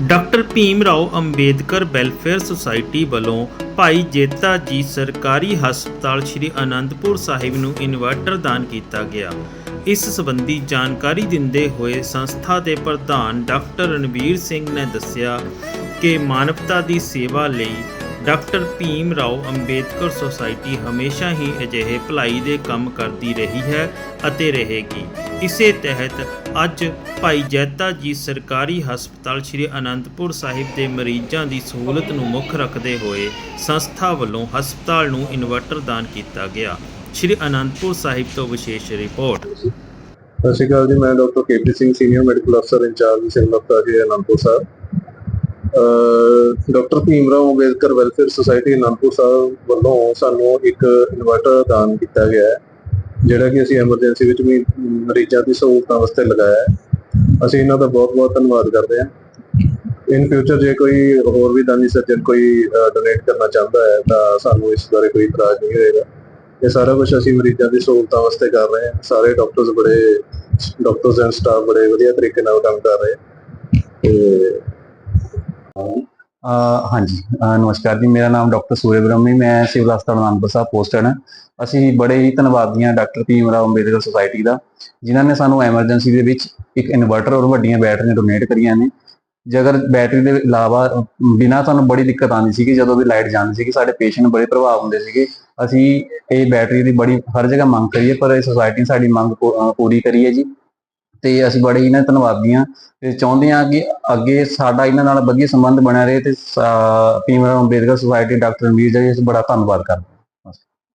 Doctor Bhim Rao Ambedkar welfare society ਵੱਲੋਂ ਭਾਈ ਜੇਤਾ ਜੀ ਸਰਕਾਰੀ ਹਸਪਤਾਲ ਸ੍ਰੀ ਅਨੰਦਪੁਰ ਸਾਹਿਬ ਨੂੰ ਇਨਵਰਟਰ ਦਾਨ ਕੀਤਾ ਗਿਆ। ਇਸ ਸੰਬੰਧੀ ਜਾਣਕਾਰੀ ਦਿੰਦੇ ਹੋਏ ਸੰਸਥਾ ਦੇ ਪ੍ਰਧਾਨ ਡਾਕਟਰ ਰਣਵੀਰ ਸਿੰਘ ਨੇ ਦੱਸਿਆ ਕਿ ਮਾਨਵਤਾ ਦੀ ਸੇਵਾ ਲਈ ਡਾਕਟਰ ਭੀਮ ਰਾਓ ਅੰਬੇਦਕਰ ਸੁਸਾਇਟੀ ਹਮੇਸ਼ਾ ਹੀ ਅਜਿਹੇ ਭਲਾਈ ਦੇ ਕੰਮ ਕਰਦੀ ਰਹੀ ਹੈ ਅਤੇ ਰਹੇਗੀ। ਇਸੇ ਤਹਿਤ ਅੱਜ ਭਾਈ ਜੈਤਾ ਜੀ ਸਰਕਾਰੀ ਹਸਪਤਾਲ ਸ੍ਰੀ ਅਨੰਦਪੁਰ ਸਾਹਿਬ ਦੇ ਮਰੀਜ਼ਾਂ ਦੀ ਸਹੂਲਤ ਨੂੰ ਮੁੱਖ ਰੱਖਦੇ ਹੋਏ ਸੰਸਥਾ ਵੱਲੋਂ ਹਸਪਤਾਲ ਨੂੰ ਇਨਵਰਟਰ ਦਾਨ ਕੀਤਾ ਗਿਆ। ਸ੍ਰੀ ਅਨੰਦਪੁਰ ਸਾਹਿਬ ਤੋਂ ਵਿਸ਼ੇਸ਼ ਰਿਪੋਰਟ। ਸਤਿ ਸ਼੍ਰੀ ਅਕਾਲ ਜੀ, ਮੈਂ doctor KP Singh, senior medical ਅਫਸਰ ਇੰਚਾਰਜ ਸਿਵਲ ਹਸਪਤਾਲ ਜੀ, Anandpur Sahib. Doctor Bhim Rao Ambedkar welfare society Anandpur Sahib ਵੱਲੋਂ ਸਾਨੂੰ ਇੱਕ ਇਨਵਰਟਰ ਦਾਨ ਕੀਤਾ ਗਿਆ ਹੈ। ਜਿਹੜਾ ਕਿ ਅਸੀਂ ਐਮਰਜੈਂਸੀ ਵਿੱਚ ਵੀ ਮਰੀਜ਼ਾਂ ਦੀ ਸਹੂਲਤਾਂ ਵਾਸਤੇ ਲਗਾਇਆ ਹੈ। ਅਸੀਂ ਇਹਨਾਂ ਦਾ ਬਹੁਤ-ਬਹੁਤ ਧੰਨਵਾਦ ਕਰਦੇ ਹਾਂ। ਇਨ ਫਿਊਚਰ ਜੇ ਕੋਈ ਹੋਰ ਵੀ ਦਾਨੀ ਸੱਜਣ ਕੋਈ ਡੋਨੇਟ ਕਰਨਾ ਚਾਹੁੰਦਾ ਹੈ, ਤਾਂ ਸਾਨੂੰ ਇਸ ਬਾਰੇ ਕੋਈ ਇਤਰਾਜ਼ ਨਹੀਂ ਹੋਏਗਾ। ਇਹ ਸਾਰਾ ਕੁਝ ਅਸੀਂ ਮਰੀਜ਼ਾਂ ਦੀ ਸਹੂਲਤਾਂ ਵਾਸਤੇ ਕਰ ਰਹੇ ਹਾਂ। ਸਾਰੇ ਡਾਕਟਰਸ ਬੜੇ ਡਾਕਟਰਸ ਐਂਡ ਸਟਾਫ ਬੜੇ ਵਧੀਆ ਤਰੀਕੇ ਨਾਲ ਕੰਮ ਕਰ ਰਹੇ ਹੈ। ਤੇ ਹਾਂਜੀ ਨਮਸਕਾਰ ਜੀ, ਮੇਰਾ ਨਾਮ ਡਾਕਟਰ ਸੂਰਜ ਬ੍ਰਹਮੀ, ਮੈਂ ਸਿਵਲ ਹਸਪਤਾਲ ਅਨੰਦਪੁਰ ਸਾਹਿਬ ਪੋਸਟਡ ਹਾਂ ਅਸੀਂ ਬੜੇ ਹੀ ਧੰਨਵਾਦੀ ਹਾਂ ਡਾਕਟਰ ਭੀਮ ਰਾਓ ਅੰਬੇਦਕਰ ਸੁਸਾਇਟੀ ਦਾ, ਜਿਨ੍ਹਾਂ ਨੇ ਸਾਨੂੰ ਐਮਰਜੈਂਸੀ ਦੇ ਵਿੱਚ ਇੱਕ ਇਨਵਰਟਰ ਔਰ ਵੱਡੀਆਂ ਬੈਟਰੀਆਂ ਡੋਨੇਟ ਕਰੀਆਂ ਨੇ। ਜੇ ਬੈਟਰੀ ਦੇ ਇਲਾਵਾ ਬਿਨਾਂ ਸਾਨੂੰ ਬੜੀ ਦਿੱਕਤ ਆਉਂਦੀ ਸੀ ਕਿ ਜਦੋਂ ਵੀ ਲਾਈਟ ਜਾਂਦੀ ਸੀ ਕਿ ਸਾਡੇ ਪੇਸ਼ੈਂਟ ਬੜੇ ਪ੍ਰਭਾਵ ਹੁੰਦੇ ਸੀਗੇ। ਅਸੀਂ ਇਹ ਬੈਟਰੀ ਦੀ ਬੜੀ, ਹਰ ਜਗ੍ਹਾ ਮੰਗ ਕਰੀਏ, ਪਰ ਇਹ ਸੁਸਾਇਟੀ ਨੇ ਸਾਡੀ ਮੰਗ ਪੂ- ਪੂਰੀ ਕਰੀ ਹੈ ਜੀ। ਤੇ ਅਸੀਂ ਬੜੇ ਇਹਨਾਂ ਦੇ ਧੰਨਵਾਦੀ ਹਾਂ ਤੇ ਚਾਹੁੰਦੇ ਹਾਂ ਕਿ ਅੱਗੇ ਸਾਡਾ ਇਹਨਾਂ ਨਾਲ ਵਧੀਆ ਸੰਬੰਧ ਬਣਿਆ ਰਹੇ ਤੇ ਭੀਮ ਰਾਓ ਅੰਬੇਦਕਰ ਸੁਸਾਇਟੀ ਡਾਕਟਰ ਰਣਵੀਰ ਜੀ ਅਸੀਂ ਬੜਾ ਧੰਨਵਾਦ ਕਰਦੇ